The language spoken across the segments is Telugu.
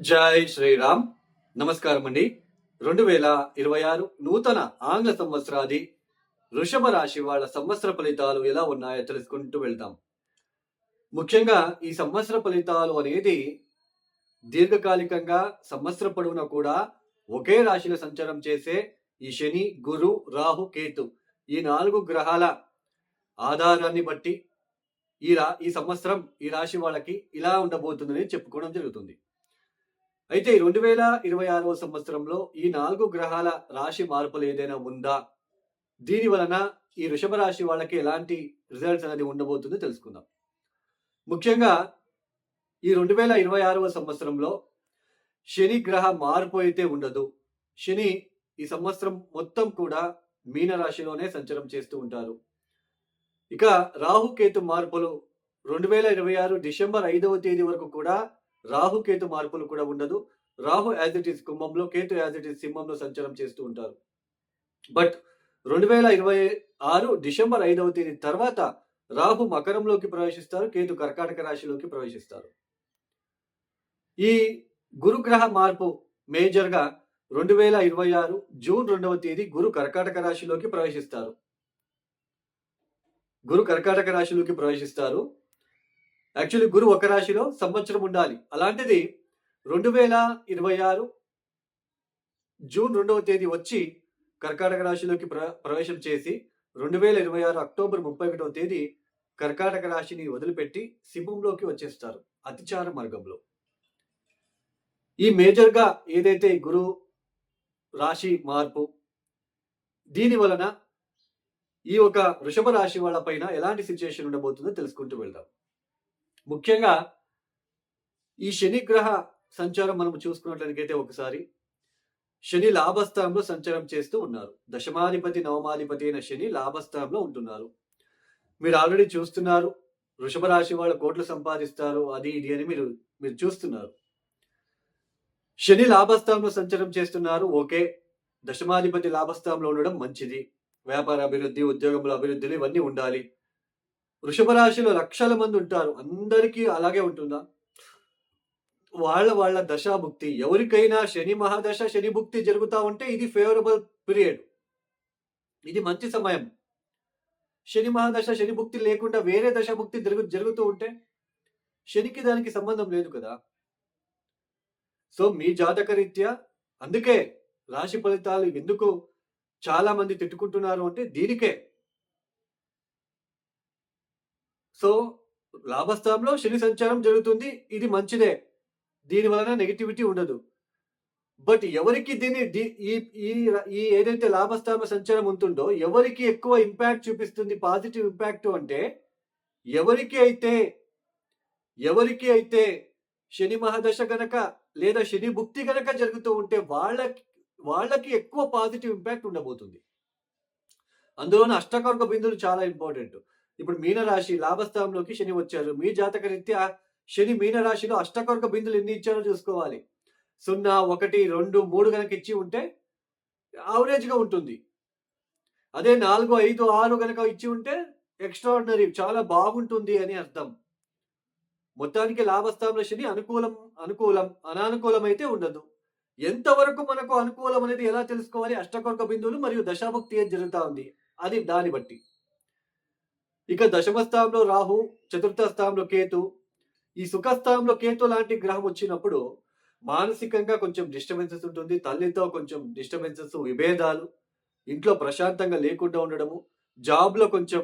జై శ్రీరామ్. నమస్కారం అండి రెండు వేల ఇరవై ఆరు నూతన ఆంగ్ల సంవత్సరాది వృషభ రాశి వాళ్ళ సంవత్సర ఫలితాలు ఎలా ఉన్నాయో తెలుసుకుంటూ వెళ్తాం ముఖ్యంగా ఈ సంవత్సర ఫలితాలు అనేది దీర్ఘకాలికంగా సంవత్సర పొడవునా కూడా ఒకే రాశిలో సంచారం చేసే ఈ శని గురు రాహు కేతు ఈ నాలుగు గ్రహాల ఆధారాన్ని బట్టి ఈ రా ఈ సంవత్సరం ఈ రాశి వాళ్ళకి ఇలా ఉండబోతుందని చెప్పుకోవడం జరుగుతుంది. అయితే రెండు వేల ఇరవై ఆరవ సంవత్సరంలో ఈ నాలుగు గ్రహాల రాశి మార్పులు ఏదైనా ఉందా? దీని వలన ఈ వృషభ రాశి వాళ్ళకి ఎలాంటి రిజల్ట్స్ అనేది ఉండబోతుందో తెలుసుకుందాం. ముఖ్యంగా ఈ రెండు వేల ఇరవై ఆరవ సంవత్సరంలో శని గ్రహ మార్పు అయితే ఉండదు. శని ఈ సంవత్సరం మొత్తం కూడా మీన రాశిలోనే సంచారం చేస్తూ ఉంటారు. ఇక రాహుకేతు మార్పులు రెండు వేల ఇరవై ఆరు డిసెంబర్ ఐదవ తేదీ వరకు కూడా రాహు కేతు మార్పులు కూడా ఉండదు. రాహు యాజ్ ఇట్ ఈస్ కుంభంలో కేతు యాజ్ ఇట్ ఈస్ సింహంలో సంచారం చేస్తూ ఉంటారు. బట్ రెండు వేల ఇరవై ఆరు డిసెంబర్ ఐదవ తేదీ తర్వాత రాహు మకరంలోకి ప్రవేశిస్తారు కేతు కర్కాటక రాశిలోకి ప్రవేశిస్తారు. ఈ గురుగ్రహ మార్పు మేజర్గా రెండు వేల ఇరవై ఆరు జూన్ రెండవ తేదీ గురు కర్కాటక రాశిలోకి ప్రవేశిస్తారు. గురు కర్కాటక రాశిలోకి ప్రవేశిస్తారు. యాక్చువల్లీ గురు ఒక రాశిలో సంవత్సరం ఉండాలి. అలాంటిది రెండు వేల ఇరవై ఆరు జూన్ రెండవ తేదీ వచ్చి కర్కాటక రాశిలోకి ప్ర ప్రవేశం చేసి రెండు వేల ఇరవై ఆరు అక్టోబర్ ముప్పై ఒకటవ తేదీ కర్కాటక రాశిని వదిలిపెట్టి సింహంలోకి వచ్చేస్తారు. అతిచార మార్గంలో. ఈ మేజర్గా ఏదైతే గురు రాశి మార్పు దీని వలన ఈ ఒక వృషభ రాశి వాళ్ళ పైన ఎలాంటి సిచ్యుయేషన్ ఉండబోతుందో తెలుసుకుంటూ వెళ్దాం. ముఖ్యంగా ఈ శని గ్రహ సంచారం మనం చూసుకున్నట్లయితే ఒకసారి శని లాభస్థానంలో సంచారం చేస్తూ ఉన్నారు. దశమాధిపతి నవమాధిపతి అయిన శని లాభస్థానంలో ఉంటున్నారు. మీరు ఆల్రెడీ చూస్తున్నారు. వృషభ రాశి వాళ్ళు కోట్లు సంపాదిస్తారు. అది ఇది అని మీరు మీరు చూస్తున్నారు. శని లాభస్థానంలో సంచారం చేస్తున్నారు. ఓకే. దశమాధిపతి లాభస్థానంలో ఉండడం మంచిది. వ్యాపార అభివృద్ధి ఉద్యోగంలో అభివృద్ధులు ఇవన్నీ ఉండాలి. వృషభ రాశిలో లక్షల మంది ఉంటారు. అందరికీ అలాగే ఉంటుందా? వాళ్ళ వాళ్ళ దశాభుక్తి. ఎవరికైనా శని మహాదశ శని భుక్తి ఉంటే ఇది ఫేవరబుల్ పీరియడ్ ఇది మంచి సమయం. శని మహాదశ శని భుక్తి లేకుండా వేరే దశభుక్తి జరుగు జరుగుతూ ఉంటే శనికి దానికి సంబంధం లేదు కదా. సో మీ జాతక రీత్యా అందుకే రాశి ఫలితాలు ఎందుకు చాలా మంది తిట్టుకుంటున్నారు అంటే దీనికే. సో లాభస్థానంలో శని సంచారం జరుగుతుంది. ఇది మంచిదే. దీని వలన నెగిటివిటీ ఉండదు. బట్ ఎవరికి దీని ఈ ఈ ఈ ఏదైతే లాభస్థాన సంచారం ఉంటుందో ఎవరికి ఎక్కువ ఇంపాక్ట్ చూపిస్తుంది పాజిటివ్ ఇంపాక్ట్ అంటే ఎవరికి అయితే ఎవరికి అయితే శని మహాదశ గనక లేదా శని భుక్తి గనక జరుగుతూ ఉంటే వాళ్ళకి వాళ్ళకి ఎక్కువ పాజిటివ్ ఇంపాక్ట్ ఉండబోతుంది. అందులోనే అష్టకర్క బిందులు చాలా ఇంపార్టెంట్. ఇప్పుడు మీనరాశి లాభస్థానంలోకి శని వచ్చారు. మీ జాతక రీత్యా శని మీనరాశిలో అష్టకొరక బిందులు ఎన్ని ఇచ్చారో చూసుకోవాలి. సున్నా ఒకటి రెండు మూడు కనుక ఇచ్చి ఉంటే యావరేజ్గా ఉంటుంది. అదే నాలుగు ఐదు ఆరు కనుక ఇచ్చి ఉంటే ఎక్స్ట్రాడినరీ చాలా బాగుంటుంది అని అర్థం. మొత్తానికి లాభస్థానంలో శని అనుకూలం అనుకూలం అనానుకూలం అయితే ఉండదు. ఎంతవరకు మనకు అనుకూలం అనేది ఎలా తెలుసుకోవాలి? అష్టకొరక బిందువులు మరియు దశాభక్తి ఏం జరుగుతా ఉంది. అది దాన్ని బట్టి. ఇక దశమ స్థానంలో రాహు చతుర్థ స్థానంలో కేతు. ఈ సుఖస్థానంలో కేతు లాంటి గ్రహం వచ్చినప్పుడు మానసికంగా కొంచెం డిస్టర్బెన్సెస్ ఉంటుంది. తల్లితో కొంచెం డిస్టర్బెన్సెస్ విభేదాలు ఇంట్లో ప్రశాంతంగా లేకుండా ఉండడము జాబ్లో కొంచెం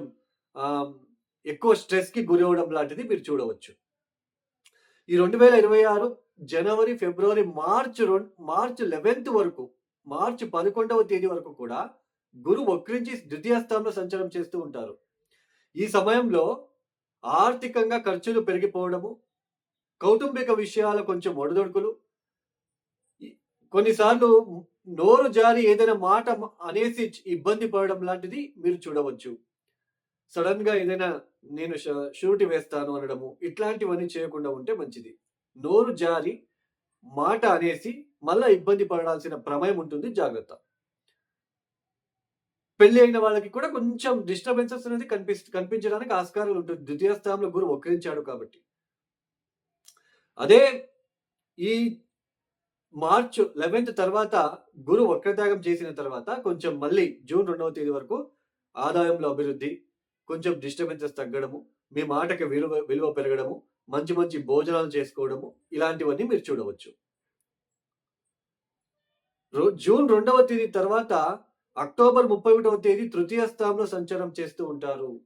ఎక్కువ స్ట్రెస్కి గురి అవ్వడం లాంటిది మీరు చూడవచ్చు. ఈ రెండు వేల ఇరవై ఆరు జనవరి ఫిబ్రవరి మార్చ్ రెండు మార్చ్ లెవెన్త్ వరకు మార్చ్ పదకొండవ తేదీ వరకు కూడా గురు వక్రించి ద్వితీయ స్థానంలో సంచారం చేస్తూ ఉంటారు. ఈ సమయంలో ఆర్థికంగా ఖర్చులు పెరిగిపోవడము కౌటుంబిక విషయాల కొంచెం ఒడిదొడుకులు కొన్నిసార్లు నోరు జారి ఏదైనా మాట అనేసి ఇబ్బంది పడడం లాంటిది మీరు చూడవచ్చు. సడన్గా ఏదైనా నేను షూరిటీ వేస్తాను అనడము ఇట్లాంటివన్నీ చేయకుండా ఉంటే మంచిది. నోరు జారి మాట అనేసి మళ్ళా ఇబ్బంది పడాల్సిన ప్రమేయం ఉంటుంది జాగ్రత్త. పెళ్ళి అయిన వాళ్ళకి కూడా కొంచెం డిస్టర్బెన్సెస్ అనేది కనిపి కనిపించడానికి ఆస్కారాలు ఉంటుంది. ద్వితీయ స్థానంలో గురు వక్రించాడు కాబట్టి. అదే ఈ మార్చ్ లెవెన్త్ తర్వాత గురు వక్రత్యాగం చేసిన తర్వాత కొంచెం మళ్ళీ జూన్ రెండవ తేదీ వరకు ఆదాయంలో అభివృద్ధి కొంచెం డిస్టర్బెన్సెస్ తగ్గడము మీ మాటకి విలువ విలువ పెరగడము మంచి మంచి భోజనాలు చేసుకోవడము ఇలాంటివన్నీ మీరు చూడవచ్చు. జూన్ రెండవ తేదీ తర్వాత అక్టోబర్ ముప్పై ఒకటవ తేదీ తృతీయ స్థానంలో సంచారం చేస్తూ ఉంటారు.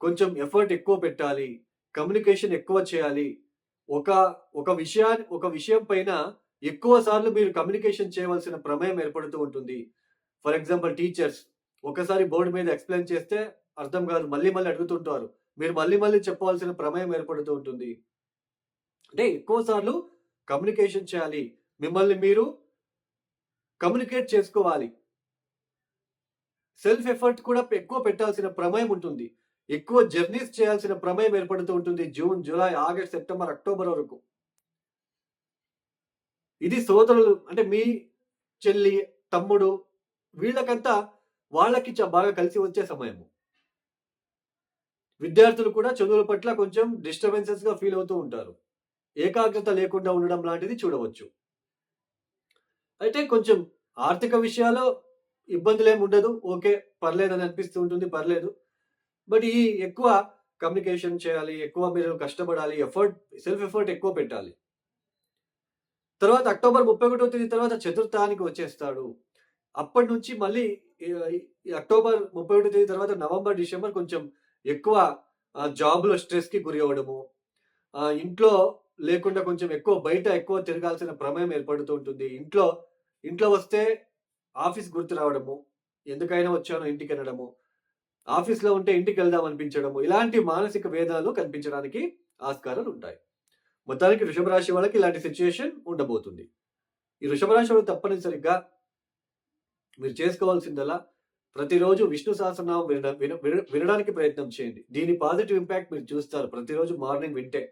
కొంచెం ఎఫర్ట్ ఎక్కువ పెట్టాలి కమ్యూనికేషన్ ఎక్కువ చేయాలి. ఒక ఒక విషయాన్ని ఒక విషయం పైన ఎక్కువ సార్లు మీరు కమ్యూనికేషన్ చేయవలసిన ప్రమేయం ఏర్పడుతూ ఉంటుంది. ఫర్ ఎగ్జాంపుల్ టీచర్స్ ఒకసారి బోర్డు మీద ఎక్స్ప్లెయిన్ చేస్తే అర్థం కాదు మళ్ళీ మళ్ళీ అడుగుతుంటారు. మీరు మళ్ళీ మళ్ళీ చెప్పవలసిన ప్రమేయం ఏర్పడుతూ ఉంటుంది. అంటే ఎక్కువ సార్లు కమ్యూనికేషన్ చేయాలి. మిమ్మల్ని మీరు కమ్యూనికేట్ చేసుకోవాలి. సెల్ఫ్ ఎఫర్ట్ కూడా ఎక్కువ పెట్టాల్సిన ప్రమేయం ఉంటుంది. ఎక్కువ జర్నీస్ చేయాల్సిన ప్రమేయం ఏర్పడుతూ ఉంటుంది June July August September October వరకు. ఇది సోదరులు అంటే మీ చెల్లి తమ్ముడు వీళ్ళకంతా వాళ్ళకి బాగా కలిసి వచ్చే సమయము. విద్యార్థులు కూడా చదువుల పట్ల కొంచెం డిస్టర్బెన్సెస్గా ఫీల్ అవుతూ ఉంటారు. ఏకాగ్రత లేకుండా ఉండడం లాంటిది చూడవచ్చు. అయితే కొంచెం ఆర్థిక విషయాల్లో ఇబ్బందులు ఏమి ఉండదు ఓకే పర్లేదు అని అనిపిస్తూ ఉంటుంది పర్లేదు. బట్ ఈ ఎక్కువ కమ్యూనికేషన్ చేయాలి ఎక్కువ మీరు కష్టపడాలి ఎఫర్ట్ సెల్ఫ్ ఎఫర్ట్ ఎక్కువ పెట్టాలి. తర్వాత అక్టోబర్ ముప్పై ఒకటో తేదీ తర్వాత చతుర్థానికి వచ్చేస్తాడు. అప్పటి నుంచి మళ్ళీ అక్టోబర్ ముప్పై ఒకటో తేదీ తర్వాత నవంబర్ డిసెంబర్ కొంచెం ఎక్కువ జాబ్లో స్ట్రెస్కి గురి అవ్వడము ఇంట్లో లేకుండా కొంచెం ఎక్కువ బయట ఎక్కువ తిరగాల్సిన ప్రమేయం ఏర్పడుతూ ఉంటుంది. ఇంట్లో ఇంట్లో వస్తే ఆఫీస్ గుర్తు రావడము ఎందుకైనా వచ్చాను ఇంటికి అనడము ఆఫీస్లో ఉంటే ఇంటికి వెళ్దాం అనిపించడము ఇలాంటి మానసిక వేదాలు కనిపించడానికి ఆస్కారాలు ఉంటాయి మొత్తానికి వృషభ రాశి వాళ్ళకి ఇలాంటి సిచ్యుయేషన్ ఉండబోతుంది. ఈ వృషభ రాశి వాళ్ళు తప్పనిసరిగా మీరు చేసుకోవాల్సిందల్లా ప్రతిరోజు విష్ణు సహస్రనామం విన వినడానికి ప్రయత్నం చేయండి. దీని పాజిటివ్ ఇంపాక్ట్ మీరు చూస్తారు. ప్రతిరోజు మార్నింగ్ వింటే.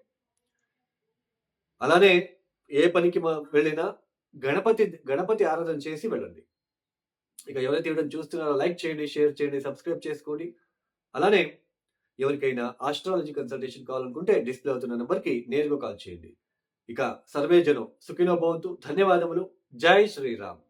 అలానే ఏ పనికి వెళ్ళినా గణపతి గణపతి ఆరాధన చేసి వెళ్ళండి. ఇక ఎవరైతే ఇవ్వడం చూస్తున్నారో లైక్ చేయండి షేర్ చేయండి సబ్స్క్రైబ్ చేసుకోండి. అలానే ఎవరికైనా ఆస్ట్రాలజీ కన్సల్టేషన్ కావాలనుకుంటే డిస్ప్లే అవుతున్న నెంబర్కి నేరుగా కాల్ చేయండి. ఇక సర్వేజనం సుఖినో భవంతు. ధన్యవాదములు. జై శ్రీరామ్.